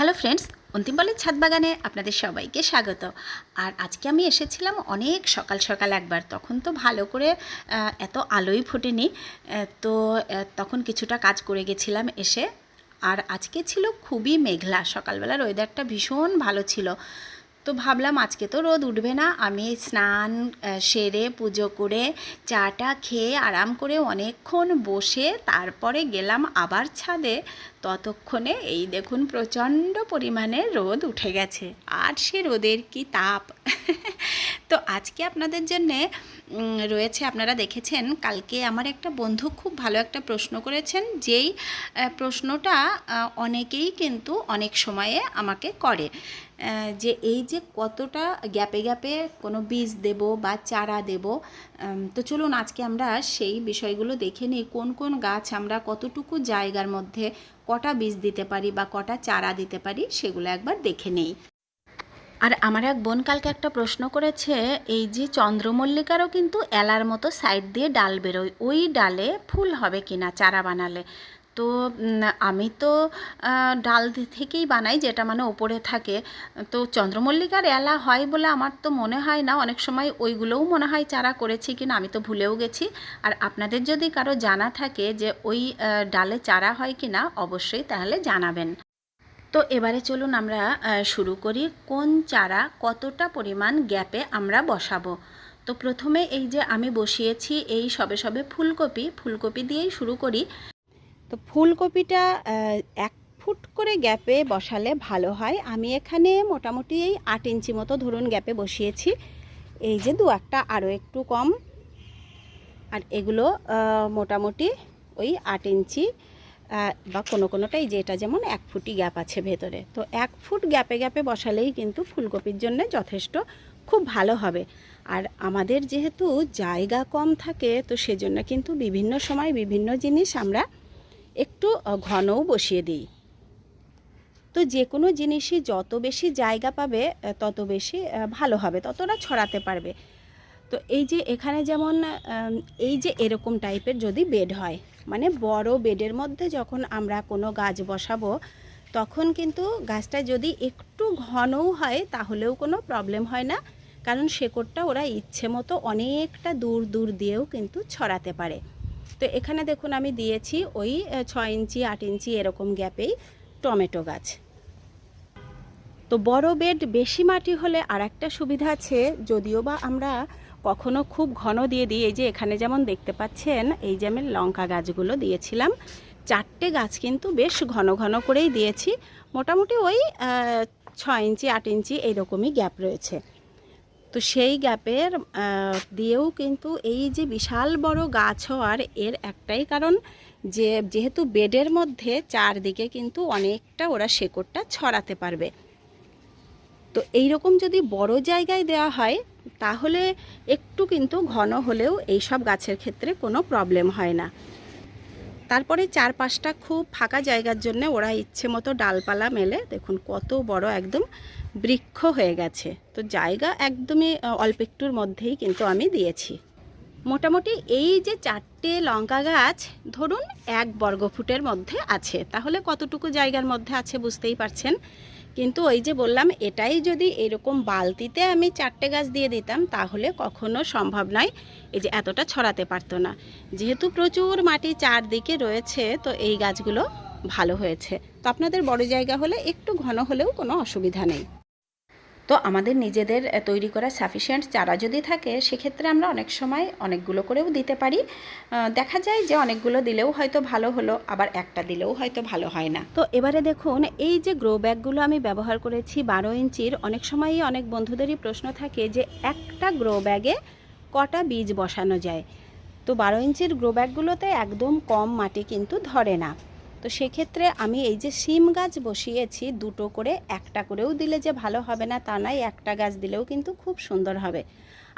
Hello friends, অন্তিম বলের ছাদ বাগানে আপনাদের সবাইকে স্বাগত। আর আজকে আমি এসেছিলাম অনেক সকাল সকাল একবার, তখন তো ভালো করে এত আলোই ফোটেনি তো তখন কিছুটা কাজ করে গেছিলাম এসে। আর আজকে ছিল খুবই মেঘলা, সকালবেলার ওয়েদারটা ভীষণ ভালো ছিল। তো ভাবলাম আজকে তো রোদ উঠবে না। আমি স্নান সেরে, পুজো করে চাটা খেয়ে আরাম করে অনেকক্ষণ বসে তারপরে গেলাম আবার ছাদে। ততক্ষণে এই দেখুন প্রচণ্ড পরিমাণে রোদ উঠে গেছে। আর সে রোদের কি তাপ? তো আজকে আপনাদের জন্যে রয়েছে আপনারা দেখেছেন, কালকে আমার একটা বন্ধু খুব ভালো একটা প্রশ্ন করেছেন, যেই প্রশ্নটা অনেকেই কিন্তু অনেক সময়ে আমাকে করে। যে এই যে কতটা গ্যাপে গ্যাপে কোনো বীজ দেব বা চারা দেব তো চলুন আজকে আমরা সেই বিষয়গুলো দেখে নিই, কোন কোন গাছ আমরা কতটুকু জায়গার মধ্যে কটা বীজ দিতে পারি বা কটা চারা দিতে পারি সেগুলো একবার দেখে নেই। আর আমার এক বোন কালকে একটা প্রশ্ন করেছে, এই যে চন্দ্রমল্লিকারও কিন্তু এলার মতো সাইড দিয়ে ডাল বেরোয়, ওই ডালে ফুল হবে কিনা চারা বানালে? তো আমি তো ডাল থেকেই বানাই যেটা মানে ওপরে থাকে। তো চন্দ্রমল্লিকার এলা হয় বলে আমার তো মনে হয় না। অনেক সময় ওইগুলোও মনে হয় চারা করেছি কিনা, আমি তো ভুলেও গেছি। আর আপনাদের যদি কারও জানা থাকে যে ওই ডালে চারা হয় কিনা, অবশ্যই তাহলে জানাবেন। তো এবারে চলুন আমরা শুরু করি কোন চারা কতটা পরিমাণ গ্যাপে আমরা বসাবো। তো প্রথমে এই যে আমি বসিয়েছি এই সবে সবে ফুলকপি ফুলকপি দিয়েই শুরু করি। তো ফুলকপিটা এক ফুট করে গ্যাপে বসালে ভালো হয়। আমি এখানে মোটামুটি এই আট ইঞ্চি মতো ধরুন গ্যাপে বসিয়েছি। এই যে দু একটা আরও একটু কম। আর এগুলো মোটামুটি ওই আট ইঞ্চি বা কোনো কোনোটাই যেটা যেমন এক ফুটই গ্যাপ আছে ভেতরে। তো এক ফুট গ্যাপে গ্যাপে বসালেই কিন্তু ফুলকপির জন্য যথেষ্ট খুব ভালো হবে। আর আমাদের যেহেতু জায়গা কম থাকে, তো সেজন্য কিন্তু বিভিন্ন সময় বিভিন্ন জিনিস আমরা একটু ঘনও বসিয়ে দিই। তো যে কোনো জিনিসই যত বেশি জায়গা পাবে তত বেশি ভালো হবে, ততটা ছড়াতে পারবে। তো এই যে এখানে যেমন এই যে এরকম টাইপের যদি বেড হয় মানে বড় বেডের মধ্যে যখন আমরা কোনো গাছ বসাবো, তখন কিন্তু গাছটা যদি একটু ঘনও হয়, তাহলেও কোনো প্রবলেম হয় না, কারণ শেকড়টা ওরা ইচ্ছে মতো অনেকটা দূর দূর দিয়েও কিন্তু ছড়াতে পারে। তো এখানে দেখুন আমি দিয়েছি ওই ছয় ইঞ্চি, আট ইঞ্চি এরকম গ্যাপেই টমেটো গাছ। তো বড় বেড, বেশি মাটি হলে আর একটা সুবিধা আছে, যদিও বা আমরা কখনো খুব ঘন দিয়ে দিই, এই যে এখানে যেমন দেখতে পাচ্ছেন, এই যে আমি লঙ্কা গাছগুলো দিয়েছিলাম। চারটে গাছ কিন্তু বেশ ঘন ঘন করেই দিয়েছি। মোটামুটি ওই ছয় ইঞ্চি, আট ইঞ্চি এইরকমই গ্যাপ রয়েছে। তো সেই গ্যাপের দিয়েও কিন্তু এই যে বিশাল বড় গাছ হওয়ার এর একটাই কারণ যে, যেহেতু বেডের মধ্যে চারদিকে কিন্তু অনেকটা ওরা শেকড়টা ছড়াতে পারবে। তো এই রকম যদি বড় জায়গায় দেওয়া হয়, তাহলে একটু কিন্তু ঘন হলেও এই সব গাছের ক্ষেত্রে কোনো প্রবলেম হয় না। তারপরে চার পাঁচটা খুব ফাঁকা জায়গার জন্য ওরা ইচ্ছে মতো ডালপালা মেলে। দেখুন কত বড় একদম বৃক্ষ হয়ে গেছে। তো জায়গা একদমই অল্প একটুর মধ্যেই কিন্তু আমি দিয়েছি। মোটামুটি এই যে চারটে লঙ্কা গাছ ধরুন এক বর্গফুটের মধ্যে আছে। তাহলে কতটুকু জায়গার মধ্যে আছে বুঝতেই পারছেন? কিন্তু ওই যে বললাম, এটাই যদি এরকম বালতিতে আমি চারটে গাছ দিয়ে দিতাম, তাহলে কখনো সম্ভব নয়। এই যে এতটা ছড়াতে পারতো না। যেহেতু প্রচুর মাটি চারদিকে রয়েছে, তো এই গাছগুলো ভালো হয়েছে। তো আপনাদের বড় জায়গা হলে একটু ঘন হলেও কোনো অসুবিধা নেই। তো আমাদের নিজেদের তৈরি করা সাফিসিয়েন্ট চারা যদি থাকে, সেক্ষেত্রে আমরা অনেক সময় অনেকগুলো করেও দিতে পারি। দেখা যায় যে অনেকগুলো দিলেও হয়তো ভালো হলো, আবার একটা দিলেও হয়তো ভালো হয় না। তো এবারে দেখুন, এই যে গ্রো ব্যাগগুলো আমি ব্যবহার করেছি বারো ইঞ্চির, অনেক সময়ই অনেক বন্ধুদেরই প্রশ্ন থাকে যে একটা গ্রো ব্যাগে কটা বীজ বসানো যায়? তো বারো ইঞ্চির গ্রো ব্যাগগুলোতে একদম কম মাটি কিন্তু ধরে না। তো সেক্ষেত্রে আমি এই যে সিম গাছ বসিয়েছি, দুটো করে, একটা করেও দিলে যে ভালো হবে না তা নয়, একটা গাছ দিলেও কিন্তু খুব সুন্দর হবে।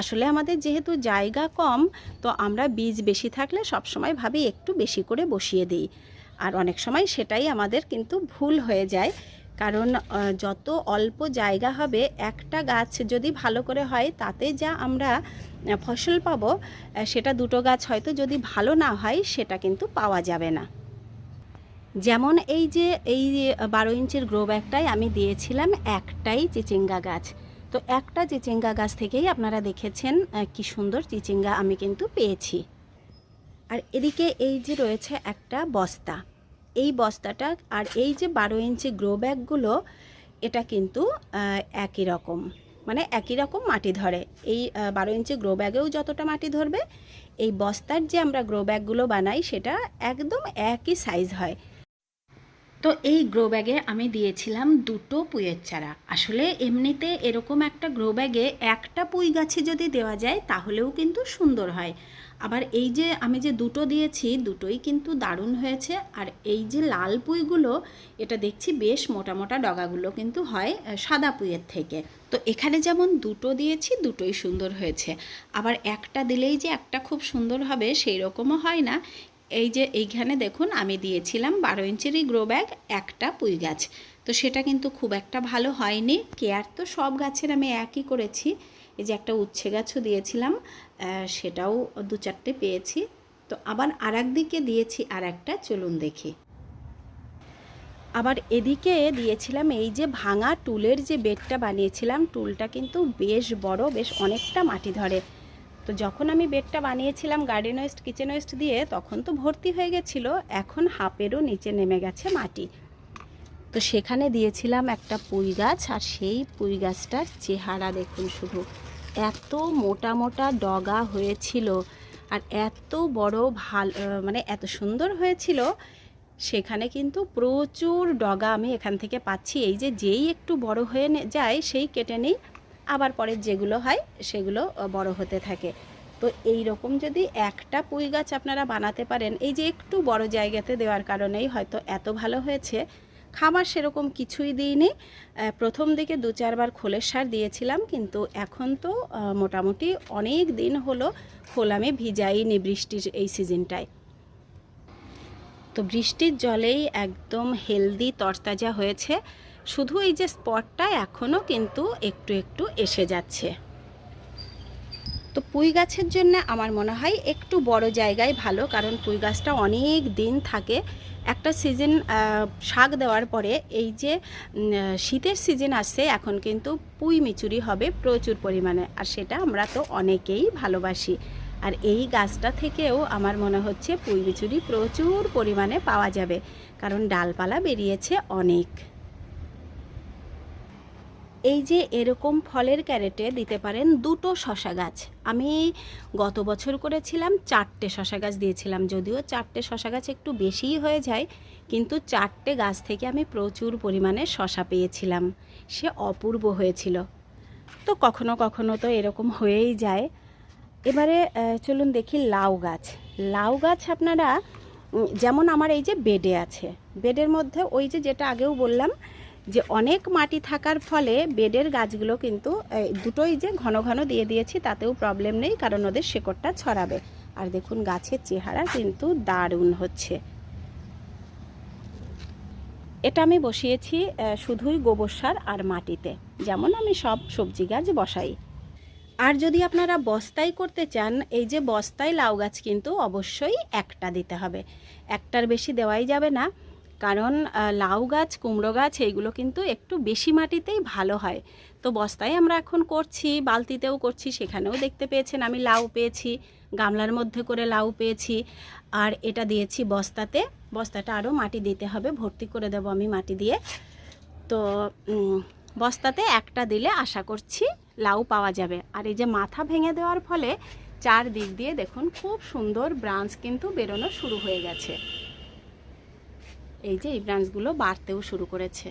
আসলে আমাদের যেহেতু জায়গা কম, তো আমরা বীজ বেশি থাকলে সবসময় ভাবি একটু বেশি করে বসিয়ে দিই। আর অনেক সময় সেটাই আমাদের কিন্তু ভুল হয়ে যায়। কারণ যত অল্প জায়গা হবে, একটা গাছ যদি ভালো করে হয়, তাতে যা আমরা ফসল পাবো সেটা দুটো গাছ হয়তো যদি ভালো না হয়, সেটা কিন্তু পাওয়া যাবে না। যেমন এই যে, এই বারো ইঞ্চির গ্রো ব্যাগটাই আমি দিয়েছিলাম একটাই চিচিঙ্গা গাছ। তো একটা চিচিঙ্গা গাছ থেকেই আপনারা দেখেছেন কি সুন্দর চিচিঙ্গা আমি কিন্তু পেয়েছি। আর এদিকে এই যে রয়েছে একটা বস্তা। এই বস্তাটা আর এই যে বারো ইঞ্চি গ্রো ব্যাগগুলো, এটা কিন্তু একই রকম। মানে একই রকম মাটি ধরে। এই বারো ইঞ্চি গ্রো ব্যাগেও যতটা মাটি ধরবে, এই বস্তার যে আমরা গ্রো ব্যাগগুলো বানাই, সেটা একদম একই সাইজ হয়। তো এই গ্রো ব্যাগে আমি দিয়েছিলাম দুটো পুঁইয়ের চারা। আসলে এমনিতে এরকম একটা গ্রো ব্যাগে একটা পুঁই গাছে যদি দেওয়া যায়, তাহলেও কিন্তু সুন্দর হয়। আবার এই যে আমি যে দুটো দিয়েছি, দুটোই কিন্তু দারুণ হয়েছে। আর এই যে লাল পুঁইগুলো, এটা দেখছি বেশ মোটা মোটা ডগাগুলো কিন্তু হয় সাদা পুঁইয়ের থেকে। তো এখানে যেমন দুটো দিয়েছি, দুটোই সুন্দর হয়েছে। আবার একটা দিলেই যে একটা খুব সুন্দর হবে সেই রকমও হয় না। এই যে এইখানে দেখুন আমি দিয়েছিলাম বারো ইঞ্চেরই গ্রো ব্যাগ একটা পুঁই গাছ। তো সেটা কিন্তু খুব একটা ভালো হয়নি। কেয়ার তো সব গাছের আমি একই করেছি। এই যে একটা উচ্ছে গাছও দিয়েছিলাম সেটাও দু চারটে পেয়েছি। তো আবার আর দিকে দিয়েছি আর একটা, চলুন দেখি। আবার এদিকে দিয়েছিলাম এই যে ভাঙা টুলের যে বেডটা বানিয়েছিলাম, টুলটা কিন্তু বেশ বড়, বেশ অনেকটা মাটি ধরে। তো যখন আমি বেডটা বানিয়েছিলাম গার্ডেন ওয়েস্ট কিচেন ওয়েস্ট দিয়ে, তখন তো ভর্তি হয়ে গেছিল। এখন হাফেরও নিচে নেমে গেছে মাটি। তো সেখানে দিয়েছিলাম একটা পুঁই গাছ, আর সেই পুঁই গাছটার চেহারা দেখুন শুধু। এত মোটা মোটা ডগা হয়েছিল, আর এত বড় ভালো মানে এত সুন্দর হয়েছিল, সেখানে কিন্তু প্রচুর ডগা আমি এখান থেকে পাচ্ছি। এই যে যেই একটু বড় হয়ে যায়, সেই কেটে নিই। আবার পরের যেগুলো হয়, সেগুলো বড় হতে থাকে। তো এই রকম যদি একটা পুঁই গাছ আপনারা বানাতে পারেন, এই যে একটু বড় জায়গাতে দেওয়ার কারণেই হয়তো এত ভালো হয়েছে। খামার সেরকম কিছুই দিইনি। প্রথম দিকে দু চারবার খোলের সার দিয়েছিলাম, কিন্তু এখন তো মোটামুটি অনেক দিন হলো খোল আমি ভিজাইনি বৃষ্টির এই সিজনটায়। তো বৃষ্টির জলেই একদম হেলদি তরতাজা হয়েছে। শুধু এই যে স্পটটা এখনও কিন্তু একটু একটু এসে যাচ্ছে। তো পুঁই গাছের জন্য আমার মনে হয় একটু বড় জায়গায় ভালো, কারণ পুঁই গাছটা অনেক দিন থাকে। একটা সিজন শাক দেওয়ার পরে এই যে শীতের সিজন আসছে, এখন কিন্তু পুঁই মিচুরি হবে প্রচুর পরিমাণে, আর সেটা আমরা তো অনেকেই ভালোবাসি। আর এই গাছটা থেকেও আমার মনে হচ্ছে পুঁই মিচুরি প্রচুর পরিমাণে পাওয়া যাবে, কারণ ডালপালা বেরিয়েছে অনেক। এই যে এরকম ফলের ক্যারেটে দিতে পারেন দুটো শশা গাছ। আমি গত বছর করেছিলাম, চারটে শশা গাছ দিয়েছিলাম যদিও। চারটে শশা গাছ একটু বেশিই হয়ে যায়, কিন্তু চারটে গাছ থেকে আমি প্রচুর পরিমাণে শশা পেয়েছিলাম। সে অপূর্ব হয়েছিল। তো কখনো কখনো তো এরকম হয়েই যায়। এবারে চলুন দেখি লাউ গাছ। লাউ গাছ আপনারা যেমন আমার এই যে বেডে আছে, বেডের মধ্যে ওই যে যেটা আগেও বললাম যে অনেক মাটি থাকার ফলে বেডের গাছগুলো কিন্তু দুটোই যে ঘন ঘন দিয়ে দিয়েছি তাতেও প্রবলেম নেই কারণ ওদের শেকড়টা ছড়াবে। আর দেখুন গাছের চেহারা কিন্তু দারুণ হচ্ছে। এটা আমি বসিয়েছি শুধুই গোবর সার আর মাটিতে। যেমন আমি সব সবজি গাছ বসাই। আর যদি আপনারা বস্তায় করতে চান, এই যে বস্তায় লাউ গাছ কিন্তু অবশ্যই একটা দিতে হবে। একটার বেশি দেওয়াই যাবে না। কারণ লাউ গাছ, কুমড়ো গাছ এইগুলো কিন্তু একটু বেশি মাটিতেই ভালো হয়। তো বস্তায় আমরা এখন করছি, বালতিতেও করছি, সেখানেও দেখতে পেয়েছেন আমি লাউ পেয়েছি, গামলার মধ্যে করে লাউ পেয়েছি, আর এটা দিয়েছি বস্তাতে। বস্তাটা আরও মাটি দিতে হবে, ভর্তি করে দেবো আমি মাটি দিয়ে। তো বস্তাতে একটা দিলে আশা করছি লাউ পাওয়া যাবে। আর এই যে মাথা ভেঙে দেওয়ার ফলে চার দিক দিয়ে দেখুন, খুব সুন্দর ব্রাঞ্চ কিন্তু বেরোনো শুরু হয়ে গেছে। এই যে এই ব্রাঞ্চগুলো বাড়তেও শুরু করেছে।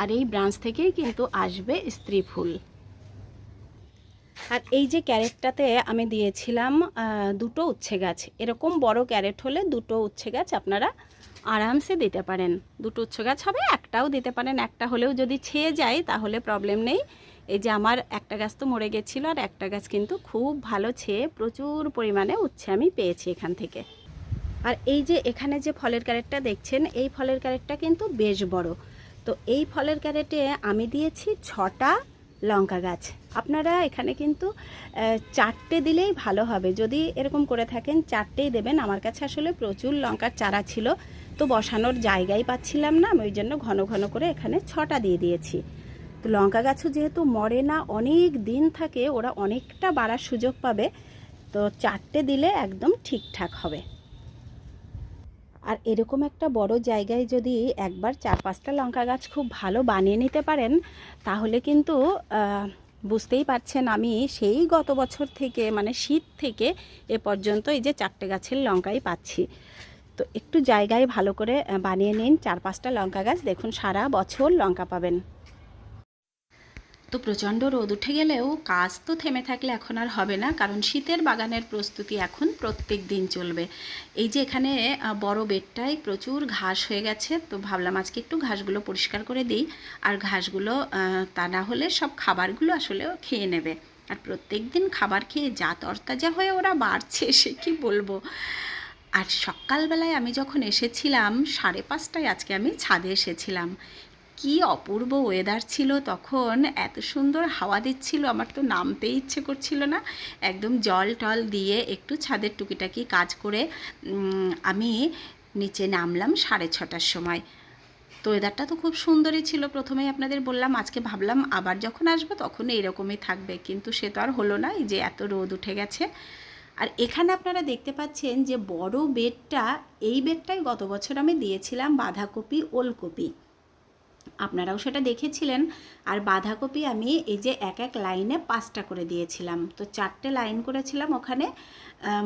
আর এই ব্রাঞ্চ থেকেই কিন্তু আসবে স্ত্রী ফুল। আর এই যে ক্যারেটটাতে আমি দিয়েছিলাম দুটো উচ্ছে গাছ। এরকম বড় ক্যারেট হলে দুটো উচ্ছে গাছ আপনারা আরামসে দিতে পারেন। দুটো উচ্ছে গাছ হবে, একটাও দিতে পারেন, একটা হলেও যদি ছেয়ে যায় তাহলে প্রবলেম নেই। এই যে আমার একটা গাছ তো মরে গেছিল, আর একটা গাছ কিন্তু খুব ভালো ছেয়ে প্রচুর পরিমাণে উচ্ছে আমি পেয়েছি এখান থেকে। আর এই যে এখানে যে ফলের ক্যারেটটা দেখছেন, এই ফলের ক্যারেটটা কিন্তু বেশ বড়। তো এই ফলের ক্যারেটে আমি দিয়েছি ছটা লঙ্কা গাছ। আপনারা এখানে কিন্তু চারটে দিলেই ভালো হবে। যদি এরকম করে থাকেন, চারটেই দেবেন। আমার কাছে আসলে প্রচুর লঙ্কার চারা ছিল, তো বসানোর জায়গাই পাচ্ছিলাম না। আমি ওই জন্য ঘন ঘন করে এখানে ছটা দিয়ে দিয়েছি। তো লঙ্কা গাছও যেহেতু মরে না, অনেক দিন থাকে, ওরা অনেকটা বাড়ার সুযোগ পাবে। তো চারটে দিলে একদম ঠিকঠাক হবে। আর এরকম একটা বড় জায়গায় যদি একবার চার পাঁচটা লঙ্কা গাছ খুব ভালো বানিয়ে নিতে পারেন, তাহলে কিন্তু বুঝতেই পারছেন আমি সেই গত বছর থেকে মানে শীত থেকে এ পর্যন্ত এই যে চারটে গাছের লঙ্কাই পাচ্ছি। তো একটু জায়গায় ভালো করে বানিয়ে নিন চার পাঁচটা লঙ্কা গাছ, দেখুন সারা বছর লঙ্কা পাবেন। তো প্রচণ্ড রোদ উঠে গেলেও কাজ তো থেমে থাকলে এখন আর হবে না, কারণ শীতের বাগানের প্রস্তুতি এখন প্রত্যেক দিন চলবে। এই যে এখানে বড় বেডটায় প্রচুর ঘাস হয়ে গেছে, তো ভাবলাম আজকে একটু ঘাসগুলো পরিষ্কার করে দিই। আর ঘাসগুলো তা না হলে সব খাবারগুলো আসলে খেয়ে নেবে। আর প্রত্যেক দিন খাবার খেয়ে যা তরতাজা হয়ে ওরা বাড়ছে, সে কি বলব? আর সকালবেলায় আমি যখন এসেছিলাম, সাড়ে পাঁচটায় আজকে আমি ছাদে এসেছিলাম। কি অপূর্ব ওয়েদার ছিল তখন। এত সুন্দর হাওয়া দিচ্ছিল, আমার তো নামতেই ইচ্ছে করছিল না। একদম জল টল দিয়ে একটু ছাদের টুকিটাকি কাজ করে আমি নিচে নামলাম সাড়ে ছটার সময়। তো ওয়েদারটা তো খুব সুন্দরই ছিল, প্রথমেই আপনাদের বললাম, আজকে ভাবলাম আবার যখন আসব তখন এইরকমই থাকবে। কিন্তু সে তো আর হলো না, এই যে এত রোদ উঠে গেছে। আর এখানে আপনারা দেখতে পাচ্ছেন যে বড় বেডটা এই বেডটাই গত বছর আমি দিয়েছিলাম বাঁধাকপি, ওলকপি। আপনারাও সেটা দেখেছিলেন। আর বাঁধাকপি আমি এই যে এক এক লাইনে পাঁচটা করে দিয়েছিলাম। তো চারটে লাইন করেছিলাম ওখানে।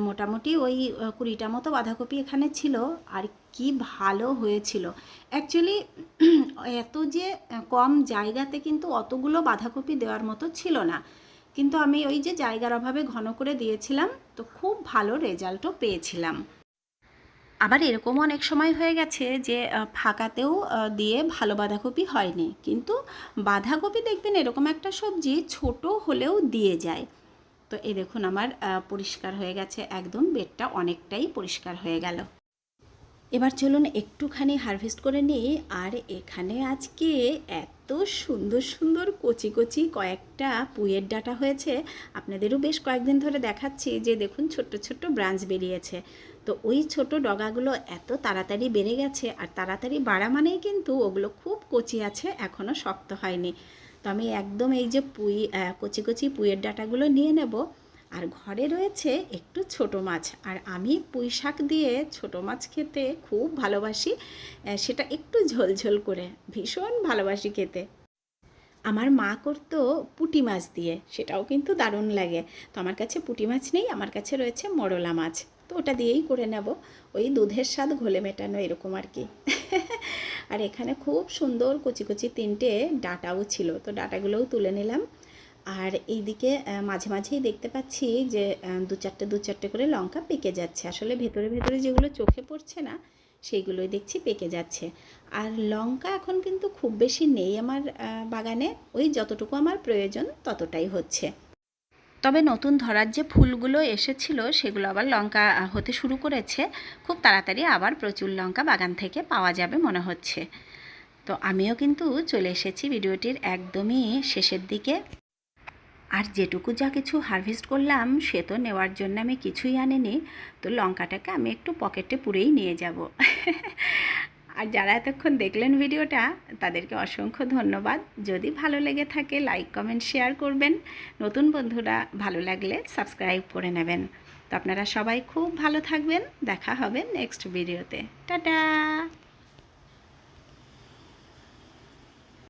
মোটামুটি ওই কুড়িটা মতো বাঁধাকপি এখানে ছিল। আর কি ভালো হয়েছিল। অ্যাকচুয়ালি এত যে কম জায়গাতে কিন্তু অতগুলো বাঁধাকপি দেওয়ার মতো ছিল না। কিন্তু আমি ওই যে জায়গার অভাবে ঘন করে দিয়েছিলাম। তো খুব ভালো রেজাল্টও পেয়েছিলাম। আবার এরকম অনেক সময় হয়ে গেছে যে ফাঁকাতেও দিয়ে ভালো বাঁধাকপি হয়নি। কিন্তু বাঁধাকপি দেখবেন এরকম একটা সবজি ছোট হলেও দিয়ে যায়। তো এ দেখুন আমার পরিষ্কার হয়ে গেছে, একদম বেডটা অনেকটাই পরিষ্কার হয়ে গেল। এবার চলুন একটুখানি হারভেস্ট করে নিই। আর এখানে আজকে এত সুন্দর সুন্দর কচি কচি কয়েকটা পুয়ের ডাটা হয়েছে। আপনাদেরও বেশ কয়েকদিন ধরে দেখাচ্ছি যে দেখুন ছোট্ট ছোট্ট ব্রাঞ্চ বেরিয়েছে। তো ওই ছোট ডগাগুলো এত তাড়াতাড়ি বেড়ে গেছে, আর তাড়াতাড়ি বাড়া মানেই কিন্তু ওগুলো খুব কচি আছে এখনও শক্ত হয়নি। তো আমি একদম এই যে পুঁই কচি কচি পুঁইয়ের ডাটাগুলো নিয়ে নেব। আর ঘরে রয়েছে একটু ছোট মাছ। আর আমি পুঁই শাক দিয়ে ছোট মাছ খেতে খুব ভালোবাসি সেটা একটু ঝোলঝোল করে। ভীষণ ভালোবাসি খেতে। আমার মা করতো পুটি মাছ দিয়ে, সেটাও কিন্তু দারুণ লাগে। তো আমার কাছে পুঁটি মাছ নেই, আমার কাছে রয়েছে মরলা মাছ। তো ওটা দিয়েই করে নেব। ওই দুধের স্বাদ ঘোলে মেটানো এরকম আর কি। আর এখানে খুব সুন্দর কচি কচি তিনটে ডাটাও ছিল, তো ডাটাগুলোও তুলে নিলাম। আর এইদিকে মাঝে মাঝেই দেখতে পাচ্ছি যে দু চারটে দু চারটে করে লঙ্কা পেকে যাচ্ছে। আসলে ভেতরে ভেতরে যেগুলো চোখে পড়ছে না, সেইগুলোই দেখছি পেকে যাচ্ছে। আর লঙ্কা এখন কিন্তু খুব বেশি নেই আমার বাগানে। ওই যতটুকু আমার প্রয়োজন ততটাই হচ্ছে। তবে নতুন ধরার যে ফুলগুলো এসেছিল, সেগুলো আবার লঙ্কা হতে শুরু করেছে। খুব তাড়াতাড়ি আবার প্রচুর লঙ্কা বাগান থেকে পাওয়া যাবে মনে হচ্ছে। তো আমিও কিন্তু চলে এসেছি ভিডিওটির একদমই শেষের দিকে। আর যেটুকু যা কিছু হারভেস্ট করলাম, সে তো নেওয়ার জন্য আমি কিছুই আনিনি। তো লঙ্কাটাকে আমি একটু পকেটে পুরেই নিয়ে যাব। আর যারা এতক্ষণ দেখলেন ভিডিওটা, তাদেরকে অসংখ্য ধন্যবাদ। যদি ভালো লেগে থাকে লাইক কমেন্ট শেয়ার করবেন। নতুন বন্ধুরা ভালো লাগলে সাবস্ক্রাইব করে নেবেন। তো আপনারা সবাই খুব ভালো থাকবেন। দেখা হবে নেক্সট ভিডিওতে টাটা!